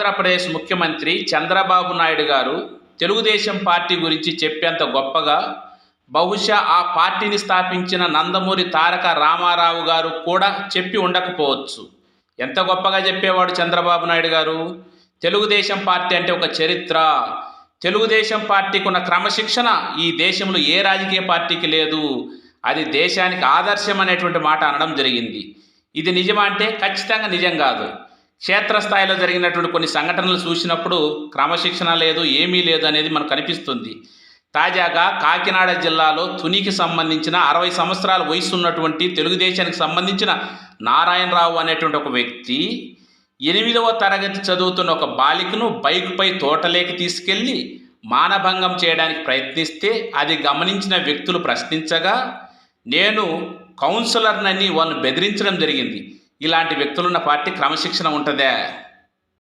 ఆంధ్రప్రదేశ్ ముఖ్యమంత్రి చంద్రబాబు నాయుడు గారు తెలుగుదేశం పార్టీ గురించి చెప్పేంత గొప్పగా బహుశా ఆ పార్టీని స్థాపించిన నందమూరి తారక రామారావు గారు కూడా చెప్పి ఉండకపోవచ్చు. ఎంత గొప్పగా చెప్పేవాడు చంద్రబాబు నాయుడు గారు? తెలుగుదేశం పార్టీ అంటే ఒక చరిత్ర. తెలుగుదేశం పార్టీకి ఉన్న క్రమశిక్షణ ఈ దేశంలో ఏ రాజకీయ పార్టీకి లేదు. అది దేశానికి ఆదర్శం అనేటువంటి మాట అనడం జరిగింది. ఇది నిజమా అంటే ఖచ్చితంగా నిజం కాదు. క్షేత్రస్థాయిలో జరిగినటువంటి కొన్ని సంఘటనలు చూసినప్పుడు క్రమశిక్షణ లేదు ఏమీ లేదు అనేది మనకు కనిపిస్తుంది. తాజాగా కాకినాడ జిల్లాలో తునికి సంబంధించిన అరవై సంవత్సరాల వయసు ఉన్నటువంటి తెలుగుదేశానికి సంబంధించిన నారాయణరావు అనేటువంటి ఒక వ్యక్తి ఎనిమిదవ తరగతి చదువుతున్న ఒక బాలికను బైక్పై తోటలేకి తీసుకెళ్ళి మానభంగం చేయడానికి ప్రయత్నిస్తే అది గమనించిన వ్యక్తులు ప్రశ్నించగా నేను కౌన్సిలర్నని వాళ్ళు బెదిరించడం జరిగింది. ఇలాంటి వ్యక్తులున్న పార్టీ క్రమశిక్షణ ఉంటుందే.